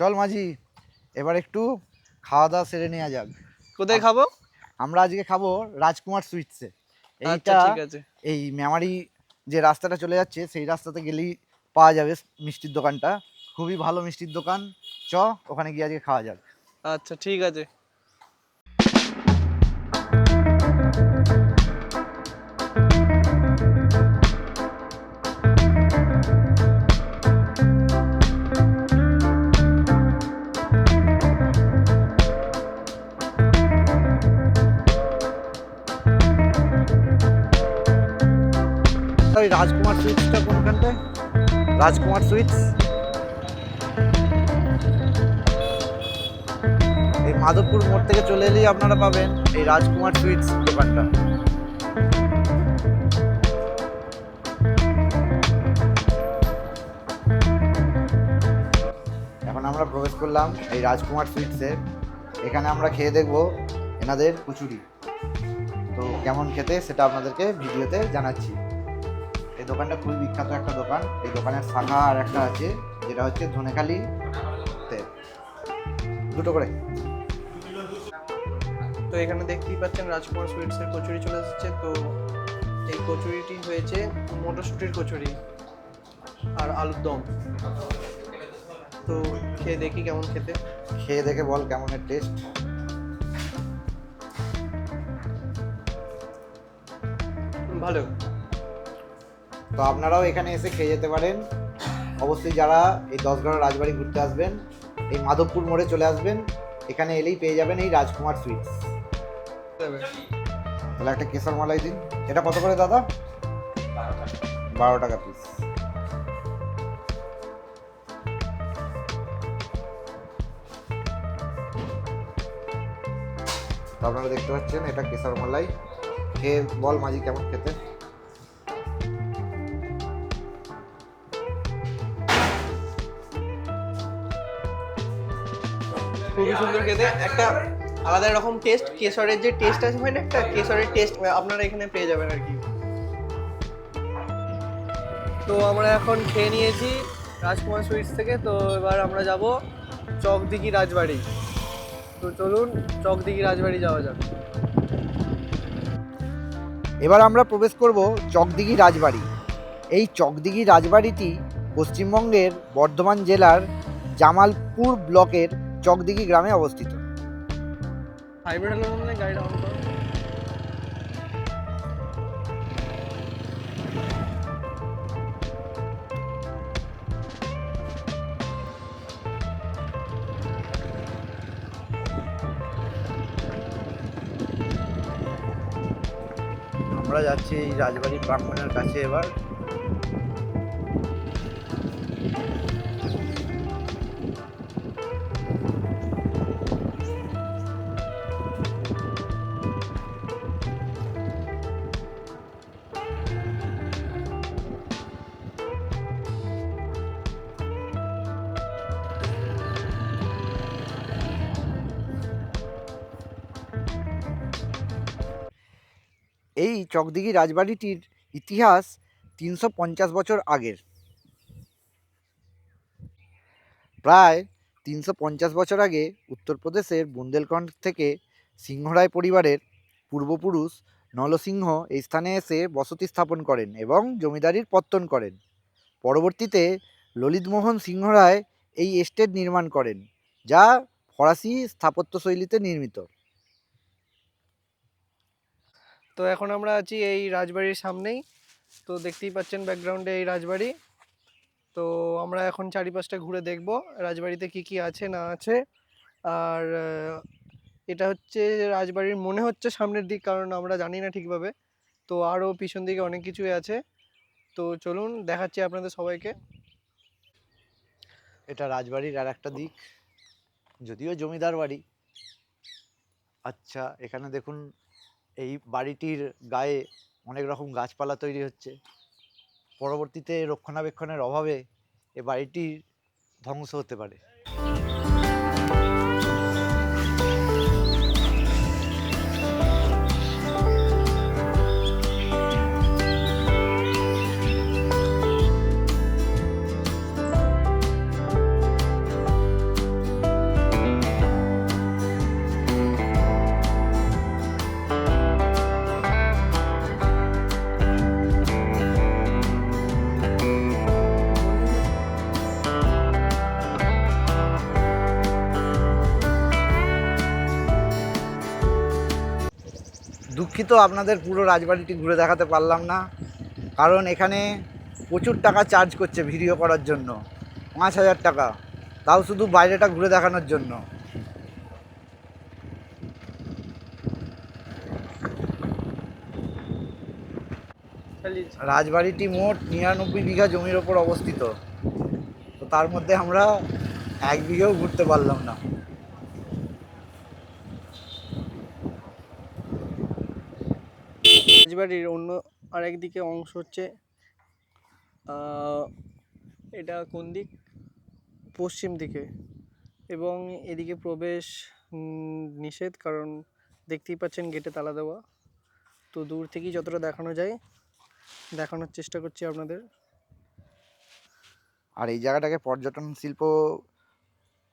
চল মাঝি এবার একটু খাওয়া দাওয়া সেরে নেওয়া যাক। কোথায় খাব? আমরা আজকে খাব রাজকুমার সুইটসে। আচ্ছা এইটা এই মেমারি যে রাস্তাটা চলে যাচ্ছে সেই রাস্তাতে গেলেই পাওয়া যাবে মিষ্টির দোকানটা। খুবই ভালো মিষ্টির দোকান। চ ওখানে গিয়ে আজকে খাওয়া যাক। আচ্ছা ঠিক আছে। সুইটসটা রাজকুমার সুইটস। এই মাধবপুর মোড় থেকে চলে এলেই আপনারা পাবেন এই রাজকুমার সুইটস দোকানটা। এখন আমরা প্রবেশ করলাম এই রাজকুমার সুইটসে। এখানে আমরা খেয়ে দেখব এনাদের কচুরি। তো কেমন খেতে সেটা আপনাদেরকে ভিডিওতে জানাচ্ছি। দোকানটা খুবই বিখ্যাত একটা দোকান। এই দোকানের শাখা আর একটা আছে যেটা হচ্ছে ধনেখালি দুটো করে। তো এখানে দেখতেই পাচ্ছেন রাজকুমার সুইটসের কচুরি চলে এসেছে। তো এই কচুরিটি হয়েছে মটরশুটির কচুরি আর আলুর দম। তো খেয়ে দেখি কেমন খেতে। খেয়ে দেখে বল কেমন এর টেস্ট ভালো। তো আপনারাও এখানে এসে খেয়ে যেতে পারেন। অবশ্যই যারা এই দশগড় রাজবাড়ি ঘুরতে আসবেন, এই মাধবপুর মোড়ে চলে আসবেন, এখানে এলেই পেয়ে যাবেন এই রাজকুমার সুইটস তাহলে একটা কেশর মালাই দিন। এটা কত করে দাদা? বারো টাকা পিস আপনারা দেখতে পাচ্ছেন, এটা কেশর মালাই। খেয়ে বল মাঝি কেমন খেতে? খুবই সুন্দর খেতে। একটা আলাদা রকম টেস্ট কেশরের যে টেস্ট আছে, হয় না একটা? কেশরের টেস্ট আপনারা এখানে পেয়ে যাবেন আর কি। তো আমরা এখন খেয়ে নিয়েছি রাজকুমার সুইটস থেকে। তো এবার আমরা যাব চকদিঘি রাজবাড়ি। তো চলুন চকদিঘি রাজবাড়ি যাওয়া যাক। এবার আমরা প্রবেশ করব চকদিঘি রাজবাড়ি। এই চকদিঘি রাজবাড়িটি পশ্চিমবঙ্গের বর্ধমান জেলার জামালপুর ব্লকের চকদিঘি গ্রামে অবস্থিত। আমরা যাচ্ছি এই রাজবাড়ির প্রাঙ্গণের কাছে এবার। এই চকদিঘি রাজবাড়িটির ইতিহাস তিনশো পঞ্চাশ বছর আগের। প্রায় তিনশো পঞ্চাশ বছর আগে উত্তরপ্রদেশের বুন্দেলখণ্ড থেকে সিংহরায় পরিবারের পূর্বপুরুষ নলসিংহ এই স্থানে এসে বসতি স্থাপন করেন এবং জমিদারির পত্তন করেন। পরবর্তীতে ললিতমোহন সিংহরায় এই এস্টেট নির্মাণ করেন, যা ফরাসি স্থাপত্যশৈলীতে নির্মিত। তো এখন আমরা আছি এই রাজবাড়ির সামনেই। তো দেখতেই পাচ্ছেন ব্যাকগ্রাউন্ডে এই রাজবাড়ি। তো আমরা এখন চারিপাশটা ঘুরে দেখব রাজবাড়িতে কি কি আছে, না আছে। আর এটা হচ্ছে রাজবাড়ির মনে হচ্ছে সামনের দিক, কারণ আমরা জানি না ঠিকভাবে। তো আরও পিছন দিকে অনেক কিছুই আছে। তো চলুন দেখাচ্ছি আপনাদের সবাইকে। এটা রাজবাড়ির আর একটা দিক। যদিও জমিদার বাড়ি। আচ্ছা এখানে দেখুন বাড়িটির গায়ে অনেক রকম গাছপালা তৈরি হচ্ছে। পরবর্তীতে রক্ষণাবেক্ষণের অভাবে এ বাড়িটি ধ্বংস হতে পারে। দুঃখিত, আপনাদের পুরো রাজবাড়িটি ঘুরে দেখাতে পারলাম না। কারণ এখানে প্রচুর টাকা চার্জ করছে ভিডিও করার জন্য, পাঁচ হাজার টাকা। তাও শুধু বাইরেটা ঘুরে দেখানোর জন্য। রাজবাড়িটি মোট নিরানব্বই বিঘা জমির ওপর অবস্থিত। তো তার মধ্যে আমরা এক বিঘেও ঘুরতে পারলাম না। রাজবাড়ির অন্য আরেকদিকে অংশ হচ্ছে এটা কোন দিক? পশ্চিম দিকে। এবং এদিকে প্রবেশ নিষেধ, কারণ দেখতেই পাচ্ছেন গেটে তালা দেওয়া। তো দূর থেকেই যতটা দেখানো যায়, দেখানোর চেষ্টা করছি আপনাদের। আর এই জায়গাটাকে পর্যটন শিল্প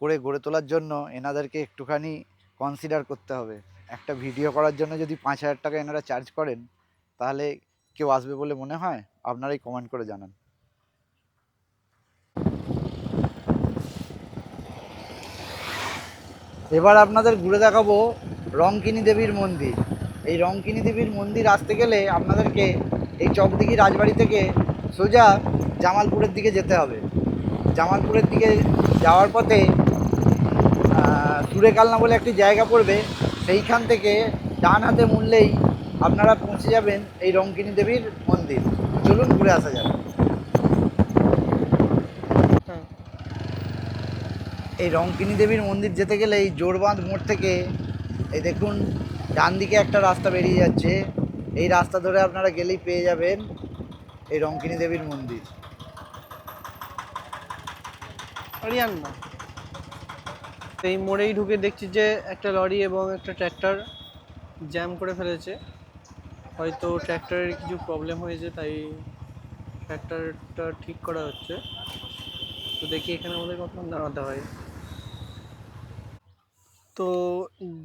করে গড়ে তোলার জন্য এনাদেরকে একটুখানি কনসিডার করতে হবে। একটা ভিডিও করার জন্য যদি পাঁচ হাজার টাকা এনারা চার্জ করেন তাহলে কেউ আসবে বলে মনে হয়? আপনারাই কমেন্ট করে জানান। এবার আপনাদের ঘুরে দেখাবো রংকিনী দেবীর মন্দির। এই রংকিনী দেবীর মন্দির আসতে গেলে আপনাদেরকে এই চকদিঘি রাজবাড়ি থেকে সোজা জামালপুরের দিকে যেতে হবে। জামালপুরের দিকে যাওয়ার পথে সুরেকালনা বলে একটি জায়গা পড়বে। সেইখান থেকে ডান হাতে মুড়লেই আপনারা পৌঁছে যাবেন এই রংকিনী দেবীর মন্দির। চলুন ঘুরে আসা যাবে এই রংকিনী দেবীর মন্দির যেতে গেলে এই জোরবাঁধ মোড় থেকে এই দেখুন, ডান দিকে একটা রাস্তা বেরিয়ে যাচ্ছে। এই রাস্তা ধরে আপনারা গেলেই পেয়ে যাবেন এই রংকিনী দেবীর মন্দির। এই মোড়েই ঢুকে দেখছি যে একটা লরি এবং একটা ট্র্যাক্টর জ্যাম করে ফেলেছে। হয়তো ট্র্যাক্টরের কিছু প্রবলেম হয়েছে, তাই ট্র্যাক্টরটা ঠিক করা হচ্ছে। তো দেখি এখানে আমাদের কখন দাঁড়াতে হয়। তো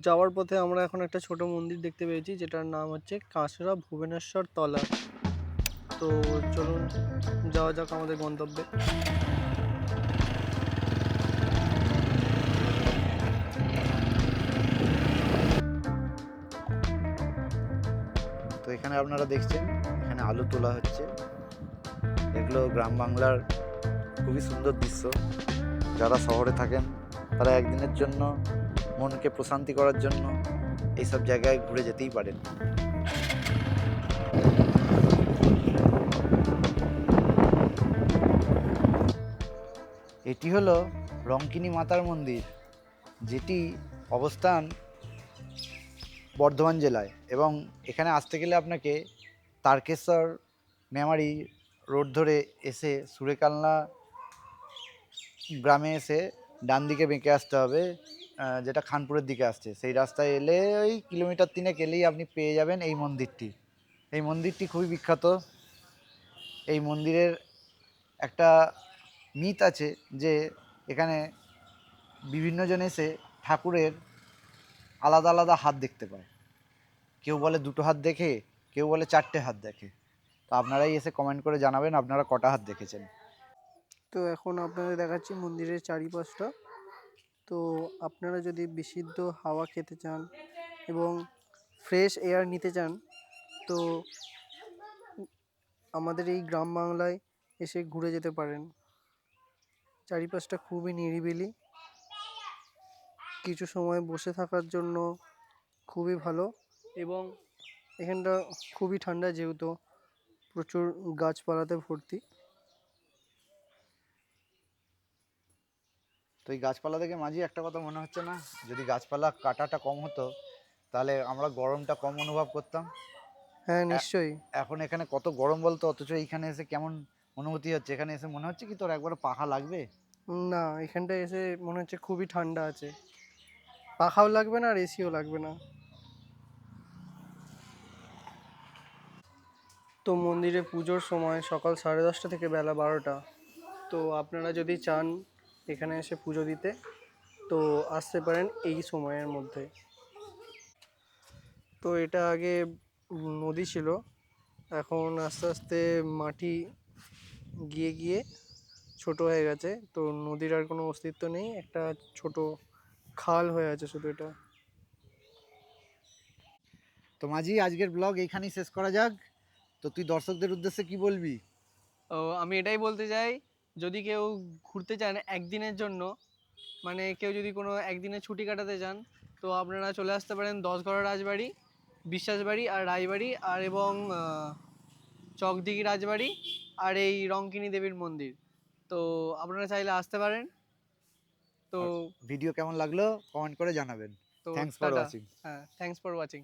যাওয়ার পথে আমরা এখন একটা ছোট মন্দির দেখতে পেয়েছি, যেটার নাম হচ্ছে কাঁচরা ভুবনেশ্বর তলা। তো চলুন, যাওয়া যাক আমাদের গন্তব্যে। এখানে আপনারা দেখছেন, এখানে আলু তোলা হচ্ছে। এগুলো গ্রাম বাংলার খুবই সুন্দর দৃশ্য। যারা শহরে থাকেন, তারা একদিনের জন্য মনকে প্রশান্তি করার জন্য এইসব জায়গায় ঘুরে যেতেই পারেন। এটি হলো রঙ্কিনী মাতার মন্দির, যেটি অবস্থান বর্ধমান জেলায় এবং এখানে আসতে গেলে আপনাকে তারকেশ্বর মেমারি রোড ধরে এসে সুরেকালনা গ্রামে এসে ডান দিকে বেঁকে আসতে হবে যেটা খানপুরের দিকে আসছে। সেই রাস্তায় এলে ওই কিলোমিটার তিনেক গেলেই আপনি পেয়ে যাবেন এই মন্দিরটি। এই মন্দিরটি খুবই বিখ্যাত। এই মন্দিরের একটা মিথ আছে যে এখানে বিভিন্নজন এসে ঠাকুরের আলাদা আলাদা হাত দেখতে পায়। কেউ বলে দুটো হাত দেখে, কেউ বলে চারটে হাত দেখে। তো আপনারাই এসে কমেন্ট করে জানাবেন আপনারা কটা হাত দেখেছেন। তো এখন আপনাদের দেখাচ্ছি মন্দিরের চারিপাশটা। তো আপনারা যদি বিশুদ্ধ হাওয়া খেতে চান এবং ফ্রেশ এয়ার নিতে চান, তো আমাদের এই গ্রাম বাংলায় এসে ঘুরে যেতে পারেন। চারিপাশটা খুবই নিরিবিলি। কিছু সময় বসে থাকার জন্য খুবই ভালো এবং এখানটা খুবই ঠান্ডা যেহেতু প্রচুর গাছপালাতে ভর্তি। তো এই গাছপালা থেকে মাঝি একটা কথা মনে হচ্ছে না? যদি গাছপালা কাটাটা কম হতো তাহলে আমরা গরমটা কম অনুভব করতাম। হ্যাঁ নিশ্চয়ই। এখন এখানে কত গরম বলতো অথচ এইখানে এসে কেমন অনুভূতি হচ্ছে? এখানে এসে মনে হচ্ছে কি তোর একবার পাখা লাগবে? না এখানটা এসে মনে হচ্ছে খুবই ঠান্ডা আছে। পাখাও লাগবে না আর এসিও লাগবে না। তো মন্দিরে পুজোর সময় সকাল সাড়ে দশটা থেকে বেলা বারোটা। তো আপনারা যদি চান এখানে এসে পুজো দিতে, তো আসতে পারেন এই সময়ের মধ্যে। তো এটা আগে নদী ছিল, এখন আস্তে আস্তে মাটি গিয়ে গিয়ে ছোট হয়ে গেছে। তো নদীর আর কোনো অস্তিত্ব নেই, একটা ছোট খাল হয়ে আছে শুধু এটা। তো মাঝি আজকের ব্লগ এইখানেই শেষ করা যাক। তো তুই দর্শকদের উদ্দেশ্যে কি বলবি? ও আমি এটাই বলতে চাই যদি কেউ ঘুরতে চান একদিনের জন্য মানে কেউ যদি কোনো একদিনের ছুটি কাটাতে চান তো আপনারা চলে আসতে পারেন দশগড় রাজবাড়ি বিশ্বাসবাড়ি আর রায়বাড়ি আর এবং চকদিঘি রাজবাড়ি আর এই রঙ্কিনী দেবীর মন্দির। তো আপনারা চাইলে আসতে পারেন। তো ভিডিও কেমন লাগল? কমেন্ট করে জানাবেন। তো থ্যাঙ্কস ফর ওয়াচিং হ্যাঁ থ্যাংকস ফর ওয়াচিং